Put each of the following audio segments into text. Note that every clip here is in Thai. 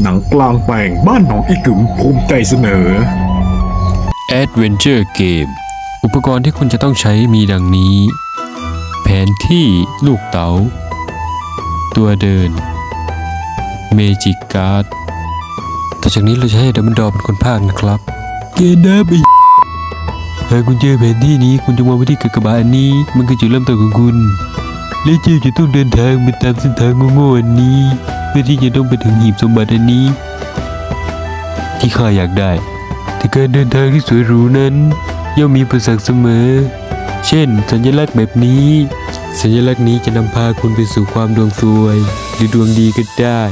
หนังกลางแปลงบ้านหนองอีกึ๋มภูมิใจเสนอ Adventure Game อุปกรณ์ที่คุณจะต้องใช้มีดังนี้ แผนที่ลูกเต๋า ตัวเดิน Magic Card ต่อจากนี้เราจะให้ดัมเบิลดอร์เป็นคนพากย์นะครับ เกณฑ์นะไปหากคุณเจอแผนที่นี้คุณจะมองไปที่กากบาทอันนี้ มันคือจุดเริ่มต้นของคุณ และเจ้าจะต้องเดินทางไปตามเส้นทางโง่ๆอันนี้ เพื่อที่จะต้องไปถึงหีบสมบัติอันนี้ ที่ข้าอยากได้ แต่การเดินทางที่สวยหรูนั้น ย่อมมีอุปสรรคเสมอ เช่น สัญลักษณ์แบบนี้ สัญลักษณ์นี้จะนำพาคุณไปสู่ความดวงซวย หรือดวงดีก็ได้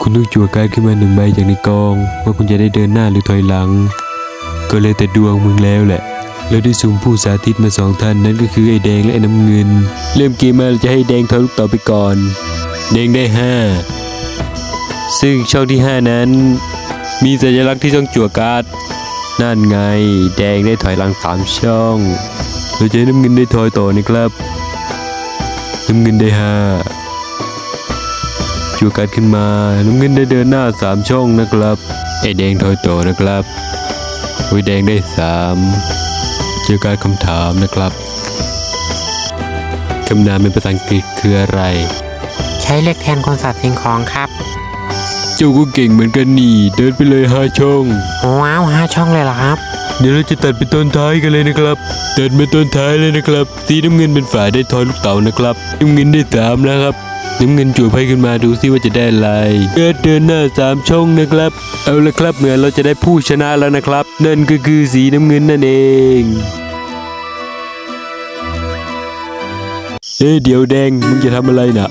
คุณต้องจั่วการขึ้นมาหนึ่งใบจากในกอง ว่าคุณจะได้เดินหน้าหรือถอยหลัง ก็เลยแต่ดวงมึงแล้วแหละ เราได้ซูมผู้สาธิตมาสองท่านนั้นก็คือไอ้แดงและไอ้น้ำเงิน เริ่มเกมมาจะให้แดงทอยลูกต่อไปก่อน แดงได้ 5 ซึ่งช่องที่ 5 นั้น มีสัญลักษณ์ที่ช่องจั่วการ์ดนั่นไง แดงได้ถอยหลังสามช่อง เราจะให้น้ำเงินได้ถอยต่อนะครับ น้ำเงินได้ 5 จั่วการ์ดขึ้นมา น้ำเงินได้เดินหน้าสามช่องนะครับไอ้แดงถอยต่อนะครับไอ้แดงได้ 3 เกี่ยวกับคำถามนะครับคำนามเป็นภาษาอังกฤษคืออะไร ใช้เลขแทนคนสัตว์สิ่งของครับ เจ้าก็เก่งเหมือนกันนี่ เดินไปเลยห้าช่อง ว้าวห้าช่องเลยเหรอครับ เดี๋ยวเราจะตัดไปต้นท้ายกันเลยนะครับ ตัดไปต้นท้ายเลยนะครับ สีน้ำเงินเป็นฝ่ายได้ทอยลูกเต๋านะครับน้ำเงินได้สามนะครับ น้ำเงินจั่วไพ่ขึ้นมาดูซิว่าจะได้อะไรเดเดินหน้าสามช่องนะครับ เอาละครับเหมือนเราจะได้ผู้ชนะแล้วนะครับ นั่นก็คือสีน้ำเงินนั่นเองเอ้เดี๋ยวแดงมึงจะทำอะไรน่ะ